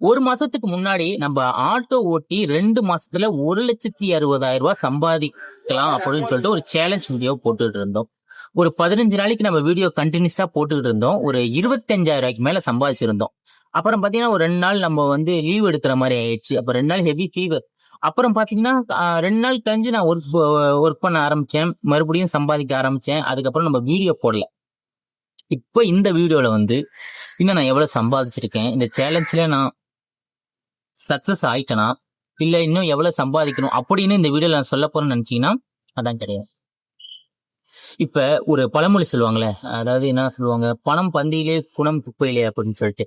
ஒரு மாசத்துக்கு முன்னாடி நம்ம ஆட்டோ ஓட்டி ரெண்டு மாசத்துல ஒரு லட்சத்தி அறுபதாயிரம் ரூபாய் சம்பாதிக்கலாம் அப்படின்னு சொல்லிட்டு ஒரு சேலஞ்ச் வீடியோ போட்டுட்டு இருந்தோம். ஒரு பதினஞ்சு நாளைக்கு நம்ம வீடியோ கண்டினியூஸா போட்டுக்கிட்டு இருந்தோம். ஒரு இருபத்தஞ்சாயிரம் ரூபாய்க்கு மேல சம்பாதிச்சிருந்தோம். அப்புறம் பாத்தீங்கன்னா ஒரு ரெண்டு நாள் நம்ம வந்து லீவ் எடுக்கிற மாதிரி ஆயிடுச்சு. அப்ப ரெண்டு நாள் ஹெவி ஃபீவர் அப்புறம் பாத்தீங்கன்னா ரெண்டு நாள் கழிஞ்சு நான் ஒர்க் ஒர்க் பண்ண ஆரம்பிச்சேன். மறுபடியும் சம்பாதிக்க ஆரம்பிச்சேன். அதுக்கப்புறம் நம்ம வீடியோ போடல. இப்போ இந்த வீடியோல வந்து இன்னும் நான் எவ்வளவு சம்பாதிச்சிருக்கேன்? இந்த சேலஞ்சில் நான் சக்ஸஸ் ஆயிட்டனா? இல்லை இன்னும் எவ்வளோ சம்பாதிக்கணும்? அப்படின்னு இந்த வீடியோவில் நான் சொல்ல போகிறேன்னு நினச்சிங்கன்னா அதான் கிடையாது. இப்போ ஒரு பழமொழி சொல்லுவாங்களே அதாவது என்ன சொல்லுவாங்க? பணம் பந்தியிலே குணம் குப்பையிலே அப்படின்னு சொல்லிட்டு.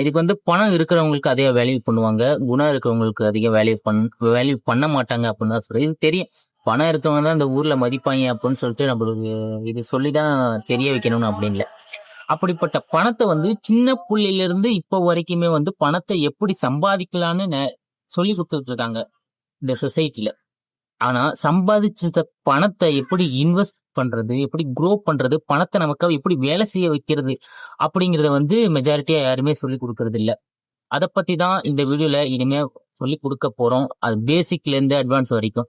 இதுக்கு வந்து பணம் இருக்கிறவங்களுக்கு அதிக வேல்யூ பண்ணுவாங்க குணம் இருக்கிறவங்களுக்கு அதிக வேல்யூ பண் வேல்யூ பண்ண மாட்டாங்க அப்படின்னு தான் சொல்றேன் இது தெரியும். பணம் இருக்கிறவங்க தான் இந்த ஊரில் மதிப்பாங்க அப்படின்னு சொல்லிட்டு நம்மளுக்கு இது சொல்லி தான் தெரிய வைக்கணும்னு அப்படின்னு இல்லை. அப்படிப்பட்ட பணத்தை வந்து சின்ன புள்ளையில இருந்து இப்போ வரைக்குமே வந்து பணத்தை எப்படி சம்பாதிக்கலாம்னு நெ- சொல்லி கொடுத்துட்டு இருக்காங்க இந்த சொசைட்டில. ஆனா சம்பாதிச்ச பணத்தை எப்படி இன்வெஸ்ட் பண்றது எப்படி குரோ பண்றது பணத்தை நமக்கு எப்படி வேலை செய்ய வைக்கிறது அப்படிங்கறத வந்து மெஜாரிட்டியா யாருமே சொல்லி கொடுக்கறது இல்ல அதை பத்தி தான் இந்த வீடியோல இனிமே சொல்லி கொடுக்க போறோம். அது பேசிக்ல இருந்து அட்வான்ஸ் வரைக்கும்.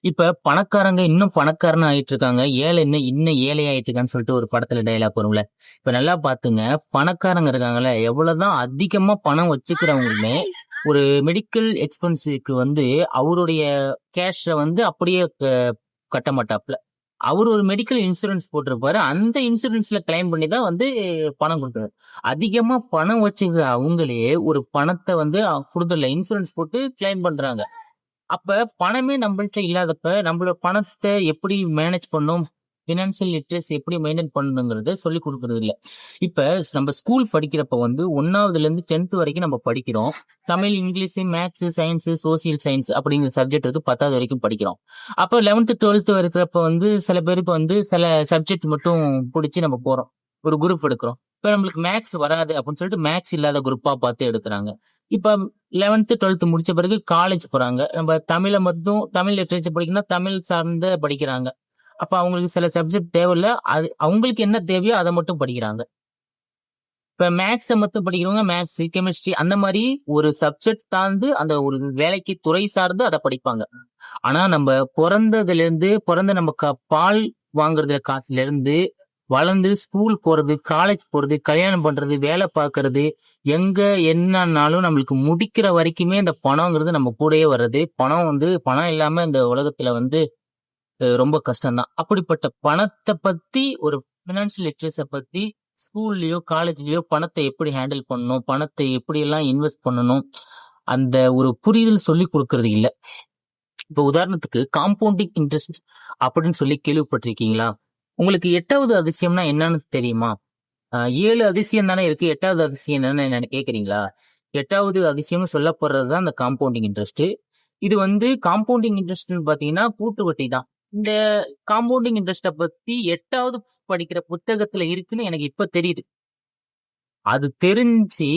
இப்ப பணக்காரங்க இன்னும் பணக்காரன் ஆயிட்டு இருக்காங்க ஏழை இன்னும் இன்னும் ஏழை ஆயிட்டு இருக்கான்னு சொல்லிட்டு ஒரு படத்துல டைலாக் வரும்ல. இப்ப நல்லா பாத்துங்க. பணக்காரங்க இருக்காங்கல்ல. எவ்வளவுதான் அதிகமா பணம் வச்சுக்கிறவங்களுமே ஒரு மெடிக்கல் எக்ஸ்பென்ஸுக்கு வந்து அவருடைய கேஷை வந்து அப்படியே க- கட்ட மாட்டாப்ல அவர் ஒரு மெடிக்கல் இன்சூரன்ஸ் போட்டிருப்பாரு. அந்த இன்சூரன்ஸ்ல கிளைம் பண்ணி தான் வந்து பணம் கொடுக்குறாரு. அதிகமா பணம் வச்சுக்கிற அவங்களே ஒரு பணத்தை வந்து கொடுத்துடல இன்சூரன்ஸ் போட்டு கிளைம் பண்றாங்க. அப்ப பணமே நம்மள்கிட்ட இல்லாதப்ப நம்மளோட பணத்தை எப்படி மேனேஜ் பண்ணும் ஃபினான்சியல் லிட்ரஸி எப்படி மெயின்டைன் பண்ணணுங்கிறத சொல்லி கொடுக்கறது இல்லை. இப்போ நம்ம ஸ்கூல் படிக்கிறப்ப வந்து ஒன்றாவதுலேருந்து டென்த்து டென்த் வரைக்கும் நம்ம படிக்கிறோம். Tamil English maths science social science அப்படிங்கிற சப்ஜெக்ட் வந்து பத்தாவது வரைக்கும் படிக்கிறோம். அப்போ லெவன்த்து டுவெல்த்து இருக்கிறப்ப வந்து சில பேருக்கு வந்து சில சப்ஜெக்ட் மட்டும் பிடிச்சி நம்ம போகிறோம் ஒரு குரூப் எடுக்கிறோம். இப்போ நம்மளுக்கு மேக்ஸ் வராது அப்படின்னு சொல்லிட்டு மேக்ஸ் இல்லாத குரூப்பாக பார்த்து எடுக்கிறாங்க. இப்போ லெவன்த்து டுவெல்த்து முடிச்ச பிறகு காலேஜ் போகிறாங்க நம்ம தமிழை மட்டும் தமிழ் லிட்ரேச்சர் படிக்கணும்னா தமிழ் சார்ந்த படிக்கிறாங்க. அப்போ அவங்களுக்கு சில சப்ஜெக்ட் தேவையில்ல. அது அவங்களுக்கு என்ன தேவையோ அதை மட்டும் படிக்கிறாங்க. இப்போ மேக்ஸை மட்டும் படிக்கிறவங்க மேக்ஸ் கெமிஸ்ட்ரி அந்த மாதிரி ஒரு சப்ஜெக்ட் சார்ந்து அந்த ஒரு வேலைக்கு துறை சார்ந்து அதை படிப்பாங்க. ஆனால் நம்ம பிறந்ததுலேருந்து பிறந்த நம்ம க- பால் வாங்குறது காசுலேருந்து வளர்ந்து ஸ்கூல் போறது காலேஜ் போறது கல்யாணம் பண்றது வேலை பார்க்கறது எங்க என்னன்னாலும் நம்மளுக்கு முடிக்கிற வரைக்குமே இந்த பணங்கிறது நம்ம கூடயே வர்றது. பணம் வந்து பணம் இல்லாம இந்த உலகத்துல வந்து ரொம்ப கஷ்டம்தான். அப்படிப்பட்ட பணத்தை பத்தி ஒரு பினான்சியல் லிட்ரஸை பத்தி ஸ்கூல்லயோ காலேஜ்லயோ பணத்தை எப்படி ஹேண்டில் பண்ணணும்? பணத்தை எப்படி எல்லாம் இன்வெஸ்ட் பண்ணணும்? அந்த ஒரு புரிதல் சொல்லி கொடுக்கறது இல்லை. இப்போ உதாரணத்துக்கு காம்பவுண்டிங் இன்ட்ரெஸ்ட் அப்படின்னு சொல்லி கேள்விப்பட்டிருக்கீங்களா? உங்களுக்கு எட்டாவது அதிசயம்னா என்னன்னு தெரியுமா? ஏழு அதிசயம் தானே இருக்கு. எட்டாவது அதிசயம் என்னன்னு என்ன கேக்குறீங்களா? எட்டாவது அதிசயம்னு சொல்லப்படுறது தான் அந்த காம்பவுண்டிங் இன்ட்ரெஸ்ட் இது வந்து காம்பவுண்டிங் இன்ட்ரெஸ்ட்னு பாத்தீங்கன்னா கூட்டு வட்டி தான். இந்த காம்பவுண்டிங் இன்ட்ரெஸ்ட பத்தி எட்டாவது படிக்கிற புத்தகத்துல இருக்குன்னு எனக்கு இப்ப தெரியுது. அது தெரிஞ்சு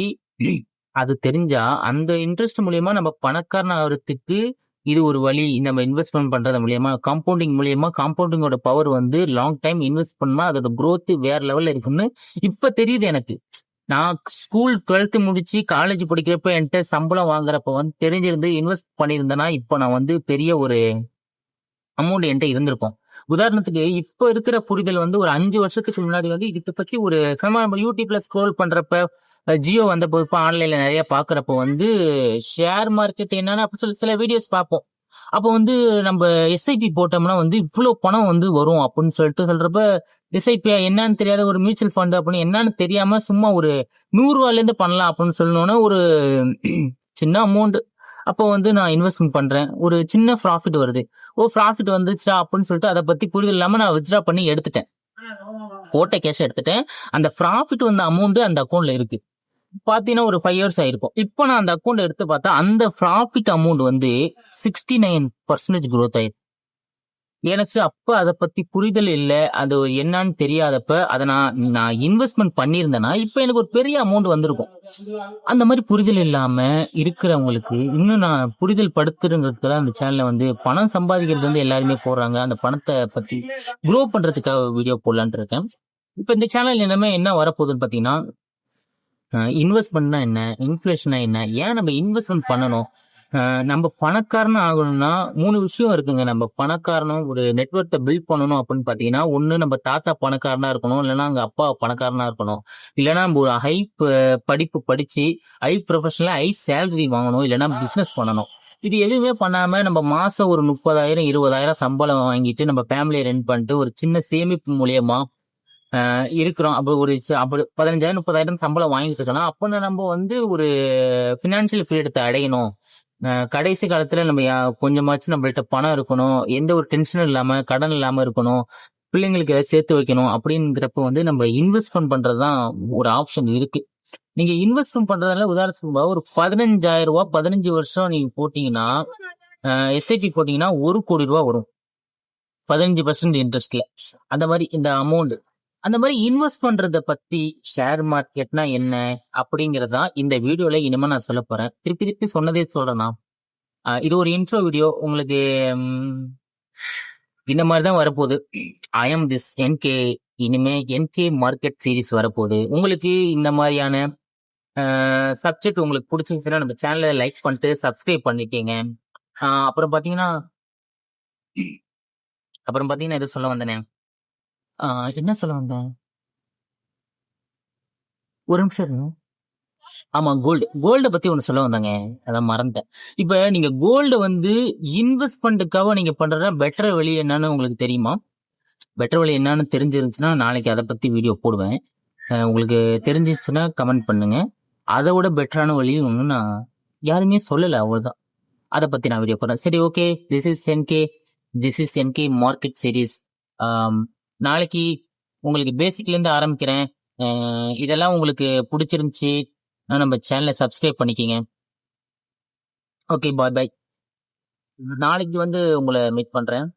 அது தெரிஞ்சா அந்த இன்ட்ரெஸ்ட் மூலியமா நம்ம பணக்காரன் ஆகிறதுக்கு இது ஒரு வழி நம்ம இன்வெஸ்ட்மெண்ட் பண்ணுறது மூலியமா காம்பவுண்டிங் மூலியமா காம்பவுண்டிங்கோட பவர் வந்து லாங் டைம் இன்வெஸ்ட் பண்ணால் அதோட க்ரோத் வேற லெவலில் இருக்குன்னு இப்போ தெரியுது எனக்கு. நான் ஸ்கூல் டுவெல்த்து முடிச்சு காலேஜ் படிக்கிறப்ப என்கிட்ட சம்பளம் வாங்குறப்ப வந்து தெரிஞ்சிருந்து இன்வெஸ்ட் பண்ணியிருந்தேன்னா இப்போ நான் வந்து பெரிய ஒரு அமௌண்ட் என்கிட்ட இருந்திருக்கும். உதாரணத்துக்கு இப்போ இருக்கிற புரிதல் வந்து ஒரு அஞ்சு வருஷத்துக்கு முன்னாடி வந்து இதை பற்றி ஒரு நம்ம யூடியூப்ல ஸ்க்ரோல் பண்றப்ப ஜியோ வந்த போது ஆன்லைன்ல நிறைய பாக்குறப்ப வந்து ஷேர் மார்க்கெட் என்னன்னு அப்படி சொல்லி சில வீடியோஸ் பார்ப்போம். அப்போ வந்து நம்ம எஸ்ஐபி போட்டோம்னா வந்து இவ்வளவு பணம் வந்து வரும் அப்படின்னு சொல்லிட்டு சொல்றப்ப எஸ்ஐபி என்னன்னு தெரியாத ஒரு மியூச்சுவல் ஃபண்ட் அப்படின்னு என்னன்னு தெரியாம சும்மா ஒரு நூறு ரூபாயில இருந்து பண்ணலாம் அப்படின்னு சொல்லணும்னா ஒரு சின்ன அமௌண்ட் அப்போ வந்து நான் இன்வெஸ்ட்மெண்ட் பண்றேன். ஒரு சின்ன ப்ராஃபிட் வருது. ஓ ப்ராஃபிட் வந்துச்சா அப்படின்னு சொல்லிட்டு அதை பத்தி புரிதல் இல்லாம நான் வித்ட்ரா பண்ணி எடுத்துட்டேன். போட்ட கேஷ் எடுத்துட்டேன். அந்த ப்ராஃபிட் வந்த அமௌண்ட் அந்த அக்கௌண்ட்ல இருக்கு. பாத்தீங்கன்னா ஒரு ஃபைவ் இயர்ஸ் ஆயிருக்கும். இப்போ நான் அந்த அக்கௌண்ட் எடுத்து பார்த்தா அந்த ப்ராஃபிட் அமௌண்ட் வந்து சிக்ஸ்டி நைன் பர்சன்டேஜ் க்ரோத் ஆயிருக்கு எனக்கு அப்ப அதை பத்தி புரிதல் இல்லை அது என்னன்னு தெரியாதப்ப அதை நான் நான் இன்வெஸ்ட்மெண்ட் பண்ணியிருந்தேன்னா இப்ப எனக்கு ஒரு பெரிய அமௌண்ட் வந்திருக்கும். அந்த மாதிரி புரிதல் இல்லாம இருக்கிறவங்களுக்கு இன்னும் நான் புரிதல் படுத்துறதுக்கு தான் இந்த சேனல்ல வந்து பணம் சம்பாதிக்கிறது வந்து எல்லாருமே போடுறாங்க. அந்த பணத்தை பத்தி க்ரோ பண்றதுக்காக வீடியோ போடலான்ட்டு இருக்கேன். இப்ப இந்த சேனல் என்னமே என்ன வரப்போகுதுன்னு பாத்தீங்கன்னா இன்வெஸ்ட்மெண்ட்னா என்ன? இன்ஃப்ளேஷனா என்ன? ஏன் நம்ம இன்வெஸ்ட்மெண்ட் பண்ணணும்? நம்ம பணக்காரன் ஆகணும்னா மூணு விஷயம் இருக்குங்க. நம்ம பணக்காரனும் ஒரு நெட்ஒர்க்கை பில்ட் பண்ணணும் அப்படின்னு பார்த்தீங்கன்னா ஒன்று நம்ம தாத்தா பணக்காரனா இருக்கணும். இல்லைன்னா அங்கே அப்பா பணக்காரனா இருக்கணும். இல்லைன்னா நம்ம ஒரு ஹை படிப்பு படித்து ஹை ப்ரொஃபஷனில் ஹை சேலரி வாங்கணும். இல்லைன்னா பிஸ்னஸ் பண்ணணும். இது எதுவுமே பண்ணாமல் நம்ம மாதம் ஒரு முப்பதாயிரம் இருபதாயிரம் சம்பளம் வாங்கிட்டு நம்ம ஃபேமிலியை ரன் பண்ணிட்டு ஒரு சின்ன சேமிப்பு மூலியமாக இருக்கிறோம். அப்படி ஒரு அப்படி பதினஞ்சாயிரம் முப்பதாயிரம் சம்பளம் வாங்கிட்டு இருக்கலாம் அப்போ நம்ம வந்து ஒரு ஃபினான்ஷியல் ஃப்ரீடத்தை அடையணும். கடைசி காலத்துல நம்ம யா- கொஞ்சமாச்சும் நம்மள்ட்ட பணம் இருக்கணும். எந்த ஒரு டென்ஷனும் இல்லாம கடன் இல்லாம இருக்கணும். பிள்ளைங்களுக்கு ஏதாவது சேர்த்து வைக்கணும். அப்படிங்கிறப்ப வந்து நம்ம இன்வெஸ்ட்மெண்ட் பண்றதுதான் ஒரு ஆப்ஷன் இருக்கு. நீங்க இன்வெஸ்ட்மெண்ட் பண்றதுனால உதாரணத்துக்கு ஒரு பதினஞ்சாயிரம் ரூபாய் பதினஞ்சு வருஷம் நீங்க போட்டீங்கன்னா எஸ்ஐபி போட்டீங்கன்னா ஒரு கோடி ரூபா வரும். பதினஞ்சு பர்சன்ட் இன்ட்ரெஸ்ட்ல அந்த மாதிரி இந்த அமௌண்ட் அந்த மாதிரி இன்வெஸ்ட் பண்றத பத்தி ஷேர் மார்க்கெட்னா என்ன அப்படிங்கறதா இந்த வீடியோல இனிமே நான் சொல்ல போறேன். திருப்பி திருப்பி சொன்னதே சொல்றேன்னா இது ஒரு இன்ட்ரோ வீடியோ உங்களுக்கு இந்த மாதிரி தான் வரப்போகுது. ஐ எம் திஸ் என்கே இனிமே என்கே மார்க்கெட் சீரிஸ் வரப்போகுது. உங்களுக்கு இந்த மாதிரியான சப்ஜெக்ட் உங்களுக்கு பிடிச்சிருந்துச்சுன்னா நம்ம சேனலை லைக் பண்ணிட்டு சப்ஸ்கிரைப் பண்ணிட்டீங்க அப்புறம் பார்த்தீங்கன்னா அப்புறம் பார்த்தீங்கன்னா எது சொல்ல வந்தேனே? என்ன சொல்ல வந்தேன் ஒரு நிமிஷம் ஆமாம் ஆமா கோல்டு கோல்டை பத்தி ஒன்று சொல்ல வந்தாங்க. அதான் மறந்துட்டேன். இப்போ நீங்க கோல்டு வந்து இன்வெஸ்ட்மெண்ட்டுக்காக நீங்க பண்ற பெட்டர் வழி என்னன்னு உங்களுக்கு தெரியுமா? பெட்டர் வழி என்னன்னு தெரிஞ்சிருந்துச்சுன்னா நாளைக்கு அதை பத்தி வீடியோ போடுவேன். உங்களுக்கு தெரிஞ்சிச்சுன்னா கமெண்ட் பண்ணுங்க. அதை விட பெட்டரான வழி ஒன்று நான் யாருமே சொல்லலை அவ்வளோதான் அதை பத்தி நான் வீடியோ போடுறேன். சரி okay this is NK this is NK market series நாளைக்கு உங்களுக்கு பேசிக்லேருந்து ஆரம்பிக்கிறேன். இதெல்லாம் உங்களுக்கு பிடிச்சிருந்துச்சி நம்ம சேனலை சப்ஸ்கிரைப் பண்ணிக்கிங்க. ஓகே பாய் பாய் நாளைக்கு வந்து உங்களை மீட் பண்ணுறேன்